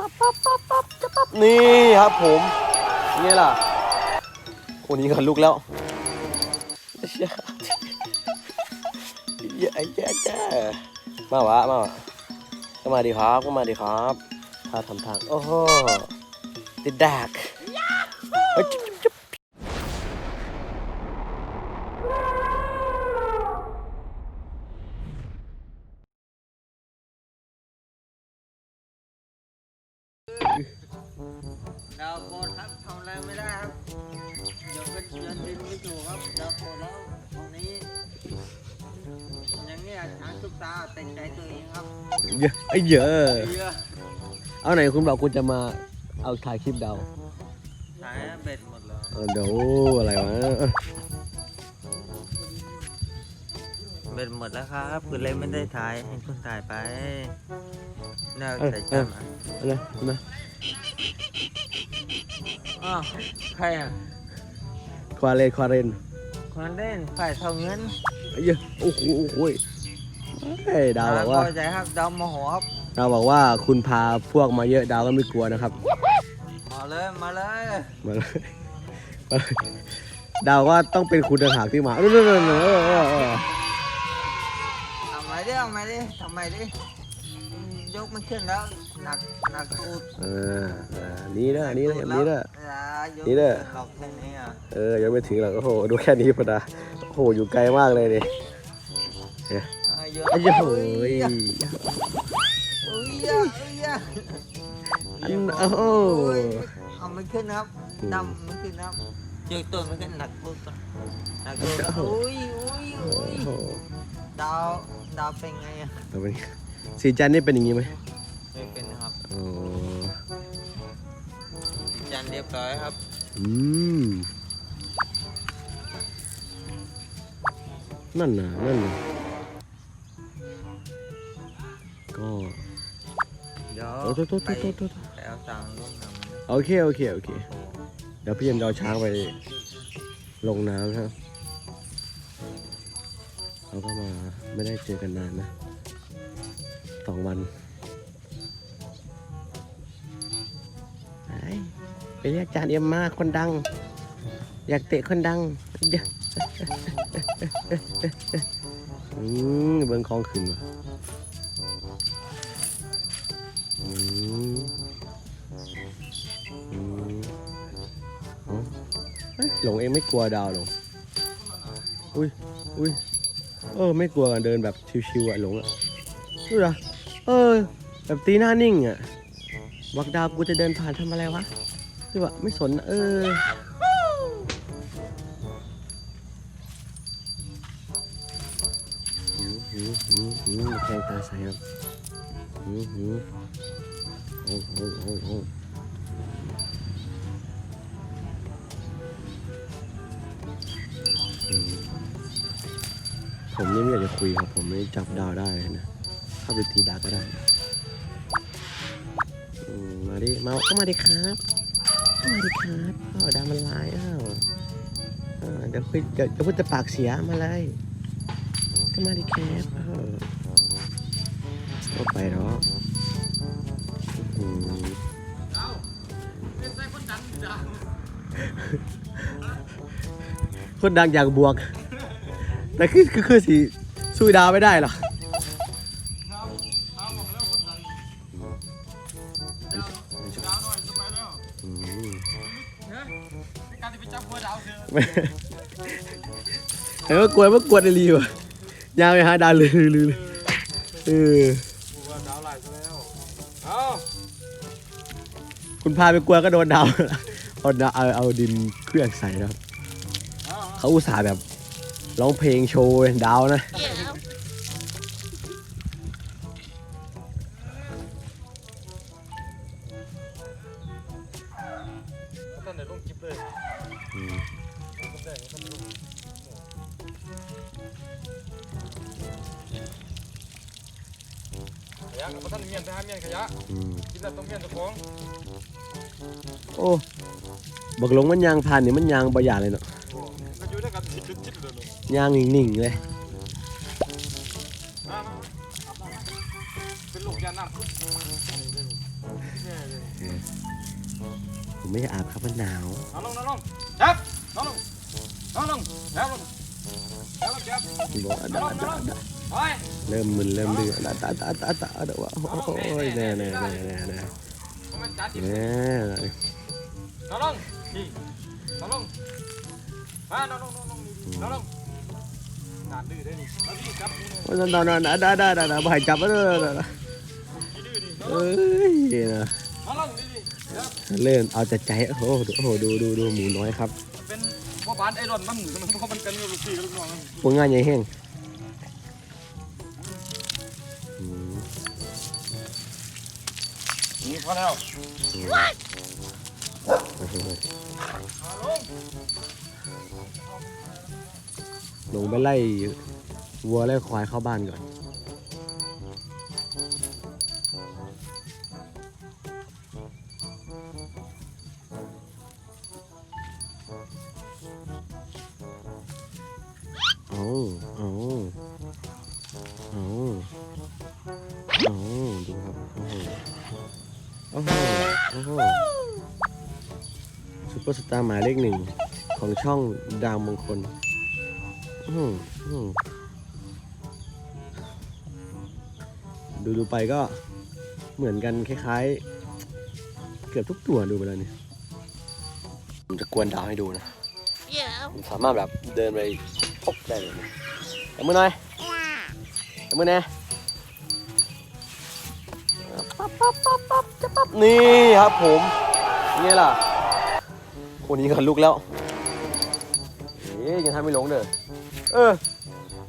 ปั๊บปั๊บปั๊บปั๊บจะปั๊บนี่ครับผมนี่ล่ะโอ้นี่กันลุกแล้วเชี่ยอะแยะแย่มาวะมาวะก็มาดีครับก็มาดีครับพาทำทางโอ้โหติดดัก ตาเต็มใจตัวเองครับเยอะไอ้เยอะ เยอะเอาไหนคุณบอกคุณจะมาเอาถ่ายคลิปดาวสายเบ็ดหมดเลยเออเดี๋ยวอะไรวะเบ็ดหมดแล้วครับคุณเลยไม่ได้ถ่ายให้คุณถ่ายไปน่าใส่ใจมาเอานะเอานะอ้าวใครอะควาเลนควาเรนคนเล่นฝ่ายเท่าเงิน ไอ้เหี้ยโอ้โหโอ้โห เฮ้ยดาวบอกว่า พอใจครับดาวโมโหครับดาวบอกว่าคุณพาพวกมาเยอะดาวก็ไม่กลัวนะครับ มาเลยมาเลยมาเลยมาเลยดาวว่าต้องเป็นคุณต่างหากที่มาเออเออเออเออเออเออทำไมดิทำไมดิทำไมดิยกมันขึ้นแล้วหนักหนักตูดเออเออนี่เด้อนี่เด้อนี่เด้อ นี่นี่เด้อ หลอกแค่นี้อะ เออยังไม่ถึงหรอกโอ้โหดูแค่นี้พอดาโอ้โหอยู่ไกลมากเลยดิอะ เยอะไอ้เหี้ยโอ้ยอุ้ยอะอุ้ยอะอันโอ้โหเอามันขึ้นครับดำมันขึ้นครับเจอตัวมันขึ้นหนักปุ๊บหนักตัวอุ้ยอุ้ยโอ้อุ้ยโหดาวดาวเป็นไงอะต่อไปสีจันทร์นี่เป็นอย่างนี้ไหมไม่เป็นนะครับอ๋อจานเรียบร้อยครับอืมนั่นน่ะนั่นน่ะ อ้โหโทษไปโทษโทษโทษไปเอาตังค์ลูกน้ำโอเคโอเคโอเค เดี๋ยวพี่เอ็มจะเอาช้างไปลงน้ำครับเราก็มาไม่ได้เจอกันนานนะสองวันไปไปเรียกจานเอ็มมาคนดัง อยากเตะคนดังเดี๋ยวอืมเบิ้งคลองขึ้นว่ะ หลงเองไม่กลัวดาวหรออุ้ยอุ้ยเออ ไม่กลัวกันเดินแบบชิวๆอะหลงอะดูเหรอเออ แบบตีหน้านิ่งอะวักดาวกูจะเดินผ่านทำอะไรวะคือว่าไม่สนอะเออหืมหืมหืมหืมแทงตาใส่ครับหืมหืมโอ้โหโอ้โห ผมนี่ไม่อยากจะคุยครับผมไม่จับดาวได้เลยนะเข้าไปตีดาวก็ได้อืมมาดิมาก็มาดิครับก็มาดิครับอ้าวดาวมันลายอ้าวอ่าเดี๋ยวคุยเดี๋ยวเดี๋ยวพูดจะปากเสียมาเลยก็มาดิแคปเออก็ไปหรอกอืมคนดังอยากบวก แต่คือคือคือสีสู้ดาวไม่ได้หรอกอืมเออกลัวว่ากลัวไดรีวะยาวไปหาดาวเลยเลยเลยเออดาวไหลแล้วเอคุณพาไปกลัวก็โดนดาวเอาเอาเอาดินเครื่องใส่ครับ เขาอุตส่าห์แบบ ร้องเพลงโชว์ดาวนะท่านไหนลงคลิปเลยอืมท่านไหนท่าน ไหนลงขยะกับท่านเมียนไปหาเมียนขยะอืมกินแล้วต้องเมียนเจ้าของโอ้บักหลงมันยางผ่านนี่มันยางบะหยาเลยเนาะโอ้ก็อยู่ด้วยกันจิตจิตเลยลูกยางนิ่งๆเลย มามามาอาบน้ำเป็นลูกยาน้ำผมไม่ได้อาบครับมันหนาว นอนลงนอนลงจับนอนลงนอนลงจับลงจับลงจับคุณบอกอะดะดะดะไป เริ่มมึนเริ่มดื้อดะดะดะดะดะดะวะโอ้ยแน่แน่แน่แน่แน่มันจัดแน่นอนลงนี่นอนลงมานอนลงนอนลงนี่นอนลงนานดื้อได้นี่มาพี่จับนี่เลยโอ้ยนอนนอนดะดะดะดะดะบ่ให้จับมันเลยดะดะดื้อดินอนเอ้ยนะนอนลงนี่ดิจับเริ่มเอาแต่ใจโอ้โหดูโอ้โหดูดูดูหมูน้อยครับเป็นพ่อบ้านไอรอนมันมันเพราะมันกันกับลูกพี่กับลูกน้องมันผลงานใหญ่แห้ง นี่พอแล้วโอ้โหลงลงไปไล่วัวไล่ควายเข้าบ้านก่อนเอาเอ ซุปเปอร์สตาร์หมายเลขหนึ่งของช่องดาวมงคลอืมอืมดูดูไปก็เหมือนกันคล้ายๆ เกือบทุกตัวดูไปแล้วเนี่ยผมจะกวนดาวให้ดูนะผมสามารถแบบเดินไปพบได้เลยนะแต่มือหน่อยแต่มือแน่ปั๊บปั๊บปั๊บปั๊บ จะปั๊บนี่ครับผมนี่ล่ะคนนี้ก็ลุกแล้วเอ๊ยยังทำไม่ลงเด้อเออ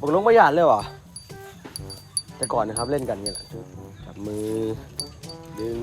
บอกลงประหยัดเลยวะแต่ก่อนนะครับเล่นกันเนี่ยแหละจับมือดึง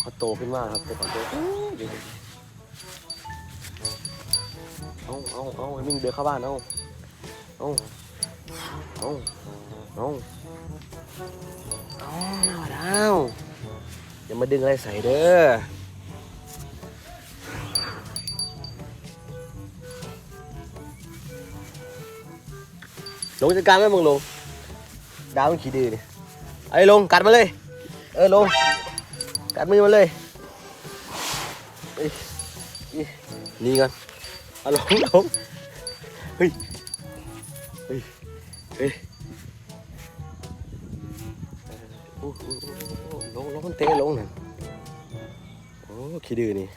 เขาโตขึ้นมากครับแต่ก่อนโตเอาเอาเอาไอ้มิ่งเดินเข้าบ้านเอาเอาเอาเอา เอาดาวอย่ามาดึงอะไรใส่เด้อ ลงจัดการไหมมึงลง ดาวมันขี้ดื้อนี่ไอ้ลงกัดมาเลย เออลง กัดมือมาเลยนี่นี่กันเอาลงลงเฮ้ย เฮ้ย เฮ้ย ลงลงมันเตะลงนั่นโอ้ขี้ดื้อนี่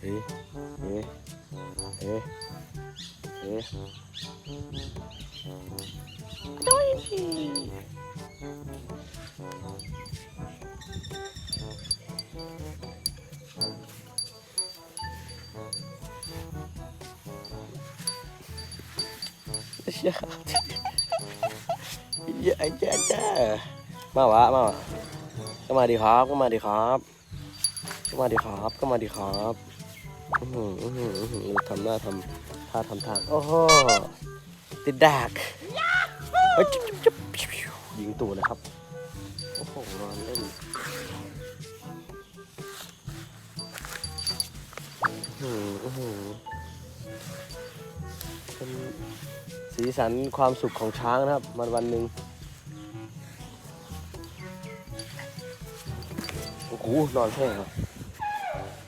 เฮ้ยเฮ้ยเอ๊ะเอ๊ะเชี่ย เยอะจ้าจ้ามาวะมาวะก็มาดีครับก็มาดีครับก็มาดีครับก็มาดีครับอื้อหืออื้อหืออื้อหือทำหน้าทำท่าทำทางโอ้โหติดดักเฮ้ยจุ๊บจุ๊บจุ๊บพิวยิงตูดนะครับโอ้โหนอนเล่นอื้อหืออื้อหือเป็นสีสันความสุขของช้างนะครับวันวันหนึ่ง โอ้โหนอนแช่ครับ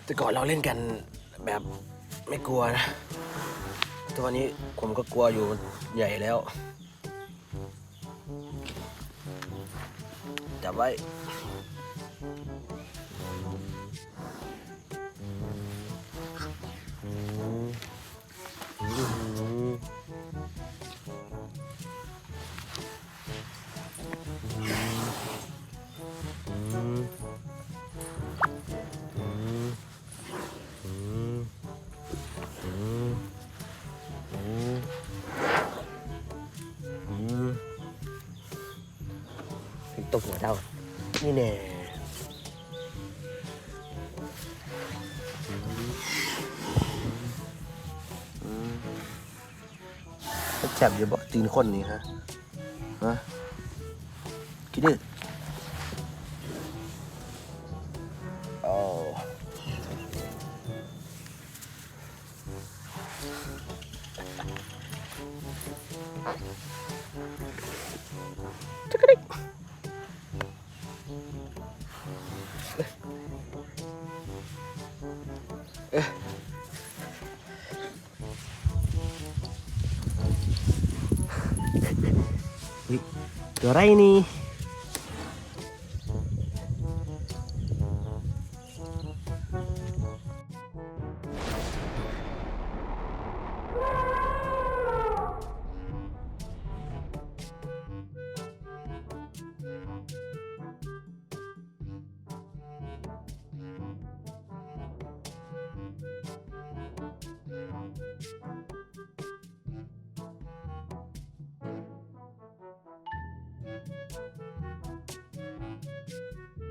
แต่ก่อนเราเล่นกันแบบไม่กลัวนะแต่วันนี้ผมก็กลัวอยู่ใหญ่แล้วจับไว้ ตัวหัวเดานี่แน่แฉบอยู่บ่ตีนคนนี้ฮะ อุ๊